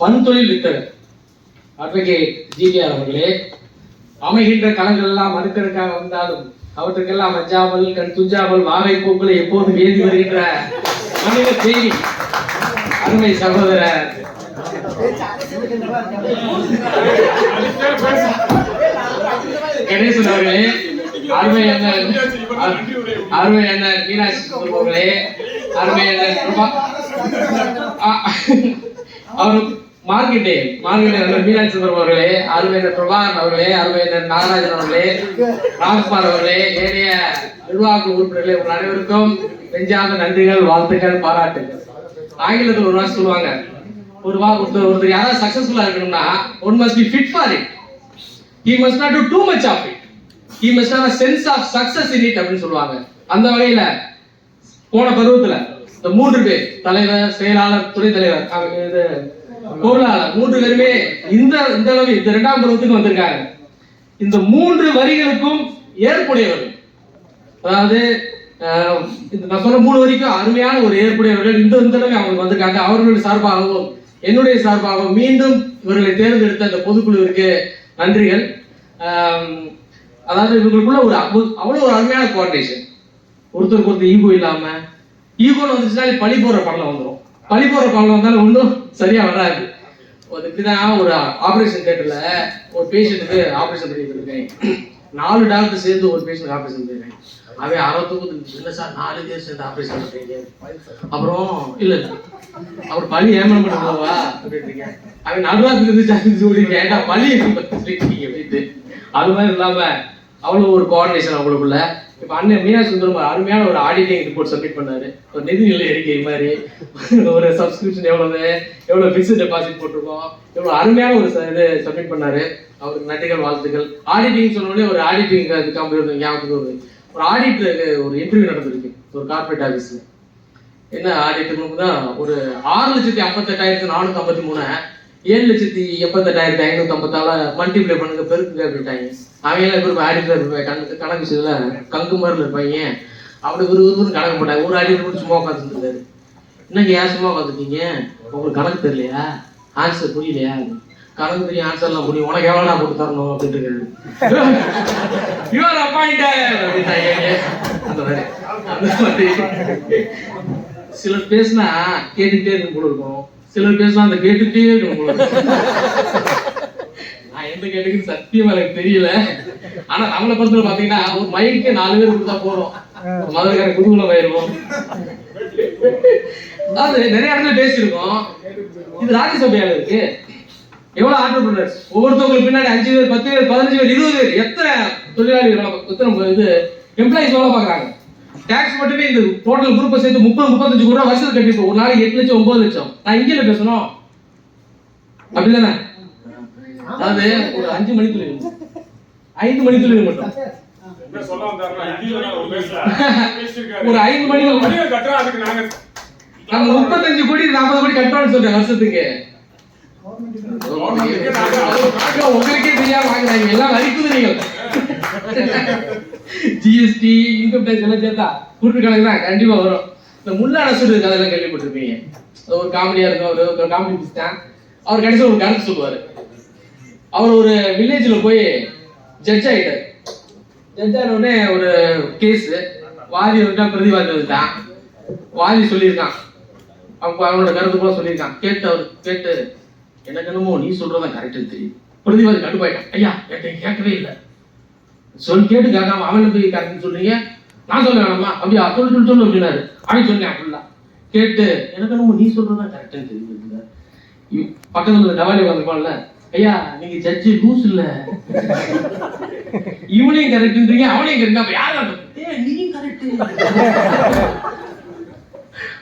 பன்தொழில் வித்தகர் advocate GTR அவர்களே அமைகின்ற களங்கள் எல்லாம் மறுக்கருக்காக வந்தாலும் அவற்றுக்கெல்லாம் அஞ்சாமல் கண் துஞ்சாமல் வாகை பூக்களை எப்போதும் ஏந்தி வருகின்ற மனித செய்தி அருமை சகோதரர். கணேசன் அவர்களே அருமை அண்ணன் அருமை அண்ணன் மீனாட்சி அவர்களே அருமை அண்ணன் பிரபா- அவர் மார்க்கெட்டே மார்க்கெட்டே மீனாட்சி சுந்தரம் அவர்களே அருமை பிரபாகர் பிரபாகரன் அவர்களே அருமை நாகராஜன் அவர்களே ராம்குமார் அவர்களே ஏனைய நிர்வாக உறுப்பினர்களே உங்கள் அனைவருக்கும் நெஞ்சார்ந்த நன்றிகள் வாழ்த்துக்கள் பாராட்டுகள் ஆங்கிலத்தில் ஒரு வாரம் சொல்லுவாங்க. ஒரு வா ஒருத்தர் ஒருத்தர் யாராவது சக்சஸ்ஃபுல்லா இருக்கணும்னா one must be fit for it he must not do too much of it he must have a sense of success in அப்படின்னு சொல்லுவாங்க. அந்த வகையில போன பருவத்துல இந்த மூன்று பேர் தலைவர் செயலாளர் துணை தலைவர் இது பொருளாளர் மூன்று பேருமே இந்த இந்த அளவு இந்த இரண்டாம் பருவத்துக்கு வந்திருக்காங்க இந்த மூன்று வரிகளுக்கும் ஏற்புடையவர்கள் அதாவது இந்த நான் சொன்ன மூணு வரைக்கும் அருமையான ஒரு ஏற்புடையவர்கள் இந்த இந்த தடவை அவங்க வந்திருக்காங்க. அவர்களுடைய சார்பாகவும் என்னுடைய சார்பாகவும் மீண்டும் இவர்களை தேர்ந்தெடுத்த இந்த பொதுக்குழுவிற்கு நன்றிகள். அதாவது இவங்களுக்குள்ள ஒரு அவ்வளோ அவ்வளவு ஒரு அருமையான கோஆர்டினேஷன் ஒருத்தருக்கு ஒருத்தர் ஈகோ இல்லாம ஈகோன்னு வந்துச்சுன்னா பழி போடுற படம் வந்துடும் பழி போடுற பாலம் வந்தாலும் ஒன்றும் சரியா வராது. ஒரு இப்படிதான் ஒரு ஆப்ரேஷன் தேட்டர்ல ஒரு பேஷண்ட்டுக்கு ஆப்ரேஷன் பண்ணிட்டு இருக்கேன். நாலு டாக்டர் சேர்ந்து ஒரு பேஷண்ட் ஆப்ரேஷன் பண்ணிருக்கேன். அவன் அறுபத்துக்கு இல்லை சார் நாலு பேர் சேர்ந்து ஆப்ரேஷன் பண்றீங்க அப்புறம் இல்ல அவர் பழி ஏமனம் பண்ணுவா இருக்கேன். அவன் நடுவாரத்துல இருந்து சார்ஜ் சொல்லிங்க ஏன்டா பழி சொல்லிட்டீங்க அது மாதிரி இல்லாம அவ்வளவு ஒரு கோஆர்டினேஷன் அவங்களுக்குள்ள இப்ப அண்ணன் மீனா சுந்தரம் அருமையான ஒரு ஆடிட்டிங் ரிப்போர்ட் சப்மிட் பண்ணாரு. ஒரு நிதிநிலை அறிக்கை மாதிரி. ஒரு சப்ஸ்கிரிப்ஷன் எவ்வளவு எவ்வளவு ஃபிக்ஸ்ட் டெபாசிட் போட்டிருக்கோம். எவ்வளவு அருமையான ஒரு இது சப்மிட் பண்ணாரு. அவருக்கு நன்றிகள் வாழ்த்துக்கள். ஆடிட்டிங் சொன்னோடனே ஒரு ஆடிட்டிங் கம்பெனி ஞாபகத்துக்கு வருது. ஒரு ஆடிட் ஒரு இன்டர்வியூ நடந்திருக்கு. ஒரு கார்பரேட் ஆஃபீஸ்ல என்ன ஆடிட்டு தான் ஒரு ஆறு லட்சத்தி ஐம்பத்தெட்டாயிரத்தி நானூத்தி ஐம்பத்தி மூணு ஏழு லட்சத்தி எண்பத்தெட்டாயிரத்தி ஐநூத்தி ஐம்பத்தால மல்டிப்ளை பண்ணுங்க பெருக்குங்க அப்படின்ட்டாங்க. அவங்க எல்லாம் இப்போ ஆடிட்டர் கணக்கு கணக்கு விஷயத்துல கங்கு மாதிரி இருப்பாங்க அப்படி ஒரு ஒரு கணக்கு போட்டாங்க ஒரு ஆடிட்டர் மட்டும் சும்மா உட்காந்துட்டு இருக்காரு என்னங்க ஏன் சும்மா உட்காந்துருக்கீங்க உங்களுக்கு கணக்கு தெரியலையா? ஆன்சர் புரியலையா? கணக்கு தெரியும் ஆன்சர்லாம் புரியும். உனக்கு எவ்வளோ நான் போட்டு தரணும் அப்படின்ட்டு இருக்காரு. யுவர் அப்பாயிண்டட் சிலர் பேசினா கேட்டுக்கிட்டே இருக்கும் போல இருக்கும். சிலர் பேசினா அந்த கேட்டுக்கிட்டே இருக்கும் போல இருக்கும். எந்த கேட்டுக்கு சத்தியமா எனக்கு தெரியல. ஆனா நம்மளை பொறுத்தவரை பாத்தீங்கன்னா ஒரு மயிலுக்கு நாலு பேர் கொடுத்தா போறோம் மதுரைக்கார குதூகலம் ஆயிருவோம் அதாவது நிறைய இடத்துல பேசியிருக்கோம் இது ராஜ்யசபையால இருக்கு. எவ்வளவு ஆண்டர்பிரினர்ஸ் ஒவ்வொருத்தவங்களுக்கு பின்னாடி அஞ்சு பேர் பத்து பேர் பதினஞ்சு பேர் இருபது பேர். எத்தனை தொழிலாளிகள் எத்தனை இது எம்ப்ளாயிஸ் வேலை பாக்குறாங்க டேக்ஸ் மட்டுமே இந்த டோட்டல் குரூப்பை சேர்த்து முப்பது முப்பத்தஞ்சு கோடி ரூபா வருஷத்துக்கு கட்டிருக்கோம் ஒரு நாளைக்கு எட்டு லட்சம் ஒன்பது லட்சம். நான் இங்கே பேசணும். அப்படிதானே? அதாவது ஒரு அஞ்சு மணி தொழில் ஐந்து மணி தொழில் மட்டும். ஒரு ஐந்து மணி நம்ம முப்பத்தஞ்சு கோடி நாற்பது கோடி கட்டணும்னு சொல்றேன் வருஷத்துக்கு. உங்களுக்கே தெரியாம வாங்குறாங்க எல்லாம் வரிக்குது நீங்கள். ஜிஎஸ்டி இன்கம் டேக்ஸ் எல்லாம் சேர்த்தா கூட்டு கணக்கு தான் கண்டிப்பா வரும். இந்த முல்லா நசுடு கதையெல்லாம் கேள்விப்பட்டிருப்பீங்க. அது ஒரு காமெடியா இருக்கும் ஒரு காமெடி பீஸ் தான் அவர் கடைசியில் ஒரு கருத்து சொல்லுவாரு. அவர் ஒரு வில்லேஜில் போய் ஜட்ஜ் ஆயிட்டார். ஜட்ஜ் ஆன உடனே ஒரு கேஸ் வாதி வந்துட்டான் பிரதிவாதி வந்துட்டான். வாதி சொல்லியிருக்கான். அவங்க அவனோட கருத்து கூட சொல்லியிருக்கான். கேட்டு அவர் கேட்டு எனக்கு என்னமோ நீ சொல்றதான் கரெக்டுன்னு தெரியும் பிரதிவாதி கட்டுப்பாயிட்டான் ஐயா என்கிட்ட கேட்கவே இல்லை. சொல் கேட்டு கேட்காம அவனை போய் கரெக்ட்னு சொல்றீங்க. நான் சொல்ல வேணாமா? அப்படியா? சொல்லு சொல்லு சொல்லு அப்படின்னாரு. அவன் சொன்னேன் ஃபுல்லா கேட்டு எனக்கு என்னமோ நீ சொல்றதான் கரெக்டுன்னு தெரியும் பக்கத்துல இருந்த டவாலி வந்திருப்பான்ல ஐயா நீங்க ஜட்ஜி லூஸ் இல்ல இவனையும் கரெக்ட்ன்றீங்க அவனையும் கரெக்ட் அப்ப யார் நீயும் கரெக்ட்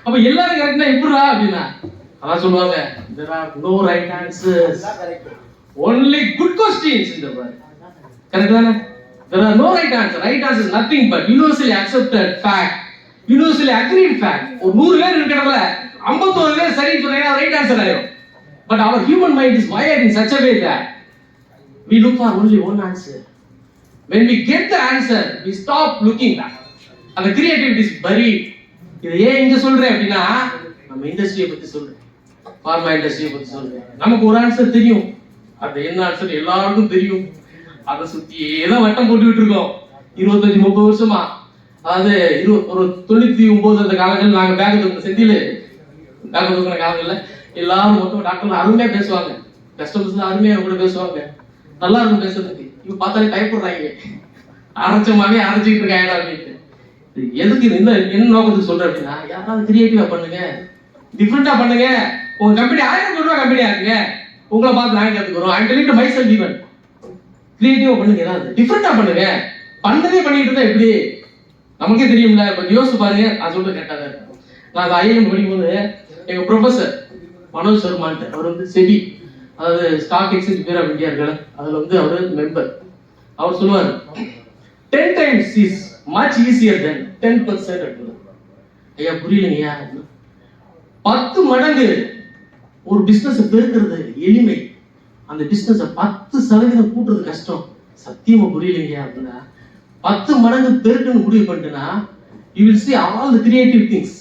அப்ப எல்லாரும் கரெக்ட்னா எப்படிடா அப்படின்னா அதான் சொல்லுவாங்க there are no right answers only good questions இந்த மாதிரி கரெக்ட் தானே there are no right answer right answer is nothing but universally accepted fact universally agreed fact ஒரு நூறு பேர் இருக்கிறதுல ஐம்பத்தோரு பேர் சரின்னு சொன்னீங்கன்னா ரைட் ஆன்சர் ஆயிரும் but our human mind is wired in such a way that we look for only one answer. When we get the answer we stop looking back. அந்த கிரியேட்டிவிட்டிஸ் பரி இதை ஏன் இங்க சொல்றேன் அப்படின்னா நம்ம இண்டஸ்ட்ரியை பத்தி சொல்றேன். ஃபார்மா இண்டஸ்ட்ரியை பத்தி சொல்றேன். நமக்கு ஒரு ஆன்சர் தெரியும். அது என்ன ஆன்சர் எல்லாருக்கும் தெரியும். அதை சுத்தியே தான் வட்டம் போட்டுக்கிட்டு இருக்கோம். இருபத்தஞ்சு முப்பது வருஷமா. அதாவது இரு ஒரு தொண்ணூத்தி ஒன்பது அந்த காலங்கள் நாங்க பேக் தூக்கின செந்தில். பேக் தூக்கின காலங்கள்ல. எல்லாரும் மொத்தம் டாக்டர்ல அருமையா பேசுவாங்க. கஸ்டமர்ஸ் அருமையா கூட பேசுவாங்க. நல்லா இருக்கும் பேசுறதுக்கு. இப்ப பார்த்தாலே பயப்படுறாங்க அரைச்சமாவே அரைச்சிக்கிட்டு இருக்காங்க அப்படின்ட்டு. எதுக்கு இது என்ன என்ன நோக்கத்துக்கு சொல்றேன் அப்படின்னா யாராவது கிரியேட்டிவா பண்ணுங்க. டிஃப்ரெண்டா பண்ணுங்க. உங்க கம்பெனி ஆயிரம் கோடி ரூபாய் கம்பெனியா இருக்குங்க. உங்களை பார்த்து நாங்க கத்துக்கிறோம் I delete my cell even கிரியேட்டிவா பண்ணுங்க ஏதாவது டிஃப்ரெண்டா பண்ணுங்க. பண்ணதே பண்ணிட்டு இருந்தா எப்படி? நமக்கே தெரியும்ல. இப்போ யோசிச்சு பாருங்க. நான் சொல்றது கரெக்டா தான் இருக்கும். நான் ஐஏஎம் படிக்கும்போது எங்க ப்ரொஃபசர் மனோஜ் சர்மான்ட்டு. அவர் வந்து செபி அதாவது ஸ்டாக் எக்ஸ்சேஞ்ச் பேர் ஆஃப் இந்தியா இருக்கல அதுல வந்து அவர் மெம்பர். அவர் சொல்லுவார் ten times is much easier then ten percent ஐயா புரியலைங்கய்யா. பத்து மடங்கு ஒரு பிசினஸ் பெருக்கிறது எளிமை. அந்த பிசினஸ் பத்து சதவீதம் கூட்டுறது கஷ்டம். சத்தியமா புரியலைங்கய்யா அப்படின்னா பத்து மடங்கு பெருக்குன்னு முடிவு பண்ணிட்டுனா you will see all the creative things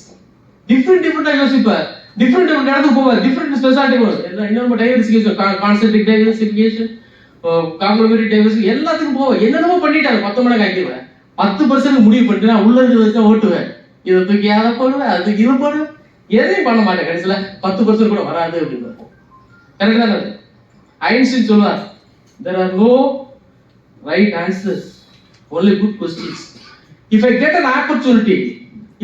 different டிஃப்ரெண்டா யோசிப்பார். டிஃப்ரெண்ட் டிஃப்ரெண்ட் இடத்துக்கு போவார். டிஃப்ரெண்ட் ஸ்பெஷாலிட்டி வரும் இன்னொரு diversification concentric diversification complementary diversification எல்லாத்துக்கும் போவ என்னென்னமோ பண்ணிட்டாங்க பத்து மணி ஆக்கிடுவேன் பத்து பர்சன்ட் முடிவு பண்ணிட்டு நான் உள்ள இருக்கிறத ஓட்டுவேன். இதை தூக்கி அதை போடுவேன் அது இது இதை போடுவேன். எதையும் பண்ண மாட்டேன். கடைசியில் பத்து பர்சன்ட் கூட வராது அப்படின்னு கரெக்ட் தானே அது? ஐன்ஸ்டீன் சொல்வார் are are right right answers only good questions. If I get an opportunity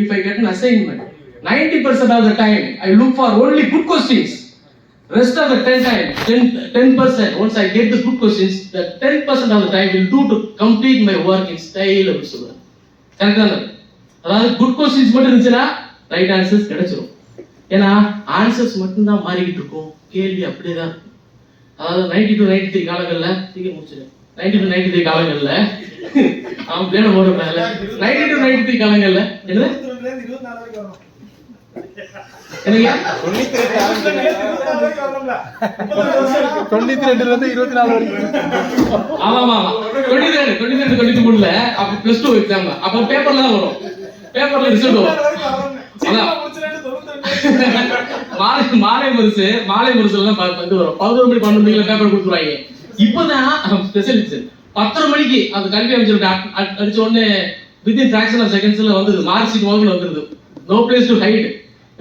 if I get an assignment 90% of the time i look for only good questions. Rest of the 10 time 10 10% once i get the good questions the 10% of the time will do to complete my work in style அப்படின்னு சொல்லுவேன் கரெக்டாக அதாவது good questions மட்டும் இருந்துச்சுன்னா right answers கிடைச்சிரும். ஏன்னா answers மட்டும்தான் மாறிக்கிட்டு இருக்கும். கேள்வி அப்படியே தான் இருக்கும். அதாவது நைன்டி டு நைன்டி த்ரீ காலங்களில் சீக்கிரம் முடிச்சிடும் நைன்டி டு நைன்டி த்ரீ காலங்களில் அவன் பிளேட போடுறதுனால நைன்டி டு நைன்டி த்ரீ காலங்களில் என்ன தொண்ணூத்தி ரெண்டுல இருந்து இருபத்தி நாலு வரைக்கும் ஆமா ஆமா ஆமா டுவெண்ட்டி ரெண்டு டுவெண்ட்டி ரெண்டு டுவெண்ட்டி மூணுல அப்போ பிளஸ் டூ எக்ஸாம் அப்போ பேப்பர்ல தான் வரும் பேப்பர்ல ரிசல்ட் வரும் மாலை மாலை முரசு மாலை முரசுல தான் வந்து வரும் பதினோரு மணி பன்னெண்டு மணிக்கு பேப்பர் கொடுத்துருவாங்க இப்போதான் ஸ்பெஷலிஸ்ட் பத்தரை மணிக்கு அந்த கல்வி அமைச்சர் அடிச்ச உடனே வித்தின் ஃபிராக்ஷன் ஆஃப் செகண்ட்ஸ்ல வந்துருது மார்க் ஷீட் முதல்ல வந்துருது நோ பிளேஸ் டு ஹைட்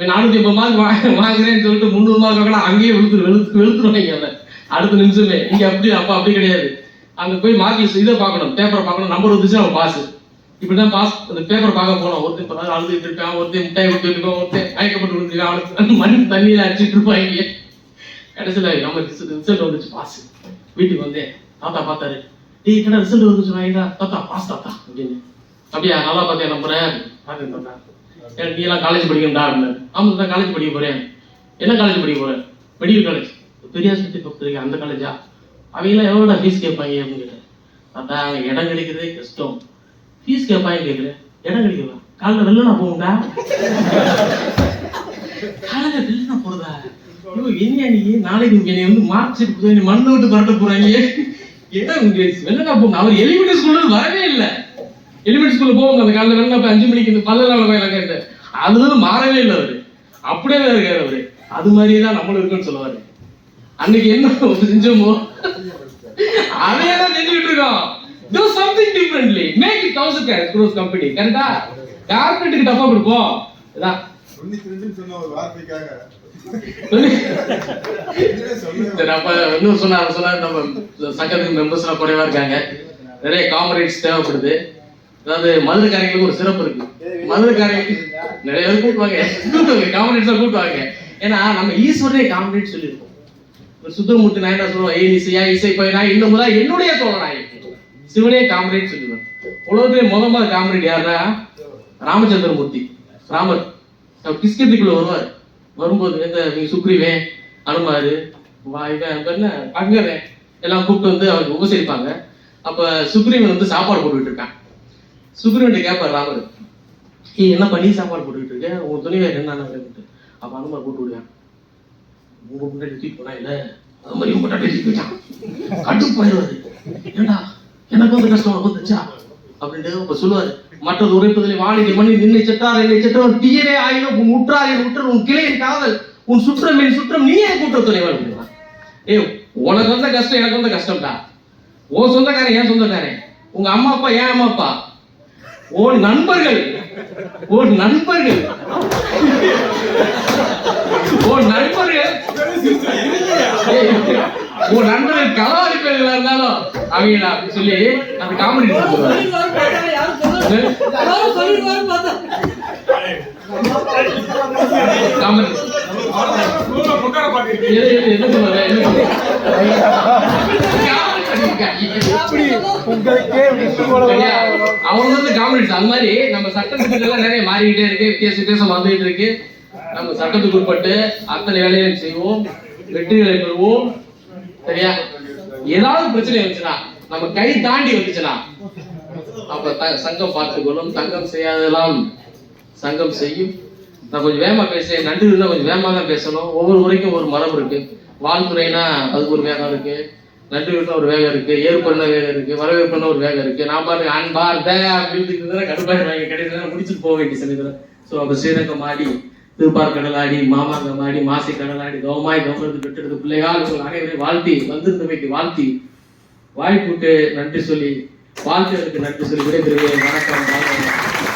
நானூத்தி ஐம்பது மார்க் வாங்குறேன்னு சொல்லிட்டு முந்நூறு மார்க் வாங்கினா அங்கேயே வெளுத்து வெளுத்து வெளுத்துருவாங்க அவன். அடுத்த நிமிஷமே. இங்க அப்படி அப்ப அப்படி கிடையாது. அங்க போய் மார்க் லிஸ்ட் இதை பார்க்கணும் பேப்பரை பார்க்கணும் நம்பர் வந்துச்சு அவன் பாஸ் இப்படிதான் பாஸ் அந்த பேப்பர் பார்க்க போனோம். ஒருத்தன் இப்பதான் அழுதுட்டு இருக்கான் ஒருத்தன் முட்டாய் விட்டு இருக்கான் ஒருத்தன் மயக்கப்பட்டு விழுந்துருக்கான் அவனுக்கு மண் தண்ணியில அடிச்சுட்டு இருப்பாங்க கடைசியில் நம்ம ரிசல்ட் வந்துச்சு பாஸ் வீட்டுக்கு வந்தேன். தாத்தா பார்த்தாரு. டேய் கடை ரிசல்ட் வந்துச்சு வாங்கிடா. தாத்தா பாஸ் தாத்தா. அப்படின்னு. அப்படியா நல்லா பார்த்தேன் நம்புறேன். பார்த்தேன் தாத்தா. நீ எல்லாம் காலேஜ் படிக்கணும்டா அப்படின்னு ஆமாம் நான் காலேஜ் படிக்க போகிறேன் என்ன காலேஜ் படிக்க போகிறேன் மெடிக்கல் காலேஜ் பெரிய ஆஸ்பத்திரி அந்த காலேஜா அவங்களாம் எல்லாம் எவ்வளோடா ஃபீஸ் கேட்பாங்க அப்படின்னு கேட்டேன். அதான் இடம் கிடைக்கிறதே கஷ்டம். ஃபீஸ் கேட்பாங்க கேட்குறேன். இடம் கிடைக்கல காலைல நான் போகும்டா காலைல வெளில நான் போகிறதா ஐயோ என்ன நீ? நாளைக்கு இங்க நீ வந்து மார்க் ஷீட் மண்ணு விட்டு பரட்ட போகிறாங்க ஏன்னா வெளில நான் போகணும். அவர் எலிமெண்ட் ஸ்கூல்ல வரவே இல்லை. எலிமெண்ட்ரி ஸ்கூல்ல போவாங்க அந்த வெள்ளனா போய் அஞ்சு மணிக்கு இந்த பல்லனால போய் கேட்டேன் அது மாறவே இல்லை அவரு. அப்படியே தான் இருக்காரு அவரு. அது மாதிரியே தான் நம்மளும் இருக்குன்னு சொல்லுவாரு. அன்னைக்கு என்ன செஞ்சோமோ? அதே தான் செஞ்சுட்டு இருக்கோம். Do something differently. Make it thousand growth company. கரெக்டா கார்பரேட்டுக்கு டப்பா கொடுப்போம். இதான். இன்னும் சொன்னார் சொன்னார் நம்ம சங்கத்துக்கு மெம்பர்ஸ் எல்லாம் குறைவா இருக்காங்க. நிறைய காமரேட்ஸ் தேவைப்படுது. அதாவது மதுரைக்காரங்களுக்கு ஒரு சிறப்பு இருக்கு. மதுரைக்காரங்க நிறைய பேர் கூட்டுவாங்க கூட்டுவாங்க கூப்பிட்டு வாங்க ஏன்னா நம்ம ஈஸ்வரனே காமரேட் சொல்லியிருக்கோம். ஒரு சுந்தரமூர்த்தி நான் என்ன சொல்லுவோம் ஏய் இசையா இசை பையனா இந்த முதல் என்னுடைய தோழனாய் சிவனே காமரேட் சொல்லுவேன் உலகத்திலே முதல்ல காமரேட் யாருன்னா ராமச்சந்திரமூர்த்தி. ராமர். அவர் கிஸ்கத்துக்குள்ள வருவார். வரும்போது இந்த நீ சுக்ரீவன் அனுமாரு வா இவன் என்ன? அங்கரன் எல்லாம் கூப்பிட்டு வந்து அவருக்கு உபசரிப்பாங்க. அப்ப சுக்ரீவன் வந்து சாப்பாடு போட்டுக்கிட்டு இருக்கான். சுக்ரன்ட்டு கேட்பார் ராமர் ஏய் என்ன பண்ணி சாப்பாடு போட்டுக்கிட்டு இருக்க? உன் துணிவேர் என்ன அப்ப அனுமார் போட்டு விடுவேன். உங்க முன்னாடி தூக்கி போனா இல்ல அது மாதிரி உங்க தூக்கி போயிட்டான். கடுப்பு போயிடுவாரு ஏண்டா? எனக்கு வந்து கஷ்டம் வந்துச்சா அப்படின்ட்டு அப்ப சொல்லுவாரு. மற்றது உரைப்பதில் வாணிகை மணி நின்னை செட்டார் என்னை செற்றவர் தீயரே ஆயினும் உன் உற்றார் என் உற்றர் உன் கிளையின் காதல் உன் சுற்றம் என் சுற்றம் நீ ஏன் கூட்ட துணைவா அப்படின்னா ஏய் உனக்கு வந்த கஷ்டம் எனக்கு வந்த கஷ்டம்டா. உன் சொந்தக்காரன் ஏன் சொந்தக்காரன். உங்க அம்மா அப்பா ஏன் அம்மா அப்பா. உன் நண்பர்கள். உன் நண்பர்கள். உன் நண்பர்கள் உன் நண்பர்கள் களவாடி பேர்களா இருந்தாலும் அவங்க அப்படி சொல்லி அந்த காமெடி காமெடி என்ன சொல்லுவாங்க உங்களுக்கே விட்டு போல சரியா? அவங்க வந்து காமெடிஸ் அந்த மாதிரி நம்ம சட்டத்துக்குள்ள நிறைய மாறிக்கிட்டே இருக்கு வித்தியாச வித்தியாசம் வந்துகிட்டு இருக்கு. நம்ம சட்டத்துக்கு உட்பட்டு அத்தனை வேலைகளையும் செய்வோம் வெற்றிகளை பெறுவோம். சரியா? ஏதாவது பிரச்சனை வந்துச்சுன்னா நம்ம கை தாண்டி வந்துச்சுன்னா அப்ப த- சங்கம் பார்த்துக்கொள்ளும் தங்கம் செய்யாதெல்லாம் சங்கம் செய்யும். நான் கொஞ்சம் வேகமா பேசுறேன். நண்டு இருந்தா கொஞ்சம் வேகமா தான் பேசணும். ஒவ்வொரு முறைக்கும் ஒரு மரம் இருக்கு. வாழ்த்துறைனா அதுக்கு ஒரு வேகம் இருக்கு. நன்றி வீட்டில் ஒரு வேகம் இருக்கு ஏற்பண்ண வேகம் இருக்கு வரவேற்பண்ண ஒரு வேகம் இருக்கு. நான் பாரு அன்பார் த கடுப்பாய் கடுப்பாயிருவாங்க கடைசியில் முடிச்சுட்டு போக வேண்டிய சமயத்தில். ஸோ அப்போ ஸ்ரீரங்கம் ஆடி திருப்பார் கடலாடி மாமாங்கம் ஆடி மாசி கடலாடி கௌமாய் கௌமரத்து பெற்றெடுத்து பிள்ளைகால் உங்கள் அனைவரையும் வாழ்த்தி வந்திருந்தமைக்கு வாழ்த்தி வாய்ப்புக்கு நன்றி சொல்லி வாழ்த்துகளுக்கு நன்றி சொல்லி விடைபெறுவேன் வணக்கம் வாழ்க